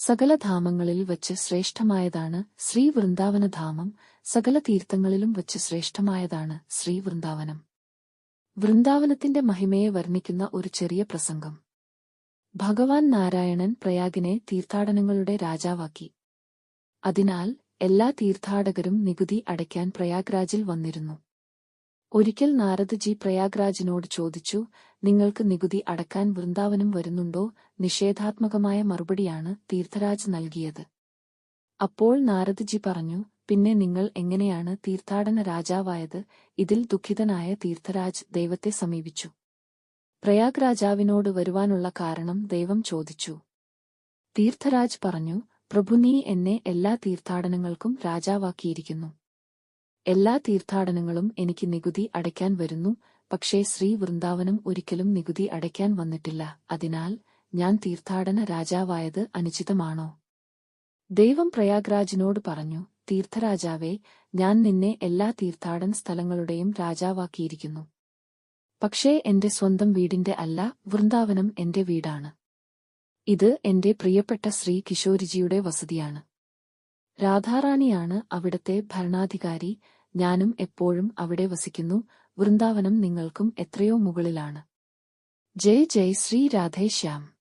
സകല ധാമങ്ങളിൽ വച്ച് ശ്രേഷ്ഠമായതാണ് ശ്രീ വൃന്ദാവനധാമം. സകല തീർത്ഥങ്ങളിലും വച്ച് ശ്രേഷ്ഠമായതാണ് ശ്രീ വൃന്ദാവനം. വൃന്ദാവനത്തിന്റെ മഹിമയെ വർണിക്കുന്ന ഒരു ചെറിയ പ്രസംഗം. ഭഗവാൻ നാരായണൻ പ്രയാഗിനെ തീർത്ഥാടനങ്ങളുടെ രാജാവാക്കി. അതിനാൽ എല്ലാ തീർത്ഥാടകരും നികുതി അടയ്ക്കാൻ പ്രയാഗ്രാജിൽ വന്നിരുന്നു. ഒരിക്കൽ നാരദജി പ്രയാഗ്രാജിനോട് ചോദിച്ചു നിങ്ങൾക്ക് നികുതി അടക്കാൻ വൃന്ദാവനം വരുന്നുണ്ടോ? നിഷേധാത്മകമായ മറുപടിയാണ് തീർത്ഥരാജ് നൽകിയത്. അപ്പോൾ നാരദജി പറഞ്ഞു പിന്നെ നിങ്ങൾ എങ്ങനെയാണ് തീർത്ഥാടന രാജാവായത്? ഇതിൽ ദുഃഖിതനായ തീർത്ഥരാജ് ദൈവത്തെ സമീപിച്ചു. പ്രയാഗ് രാജാവിനോട് വരുവാനുള്ള കാരണം ദൈവം ചോദിച്ചു. തീർത്ഥരാജ് പറഞ്ഞു പ്രഭു നീ എന്നെ എല്ലാ തീർത്ഥാടനങ്ങൾക്കും രാജാവാക്കിയിരിക്കുന്നു. എല്ലാ തീർത്ഥാടനങ്ങളും എനിക്ക് നികുതി അടയ്ക്കാൻ വരുന്നു പക്ഷേ ശ്രീ വൃന്ദാവനം ഒരിക്കലും നികുതി അടയ്ക്കാൻ വന്നിട്ടില്ല. അതിനാൽ ഞാൻ തീർത്ഥാടന രാജാവായത് അനുചിതമാണോ? ദൈവം പ്രയാഗ്രാജിനോട് പറഞ്ഞു തീർത്ഥരാജാവേ ഞാൻ നിന്നെ എല്ലാ തീർത്ഥാടന സ്ഥലങ്ങളുടെയും രാജാവാക്കിയിരിക്കുന്നു. പക്ഷേ എന്റെ സ്വന്തം വീടിന്റെ അല്ല വൃന്ദാവനം എന്റെ വീടാണ്. ഇത് എന്റെ പ്രിയപ്പെട്ട ശ്രീ കിഷോരിജിയുടെ വസതിയാണ്. രാധാറാണിയാണ് അവിടത്തെ ഭരണാധികാരി ഞാനും എപ്പോഴും അവിടെ വസിക്കുന്നു. വൃന്ദാവനം നിങ്ങൾക്കും എത്രയോ മുകളിലാണ്. ജയ് ജയ് ശ്രീ രാധേശ്യാം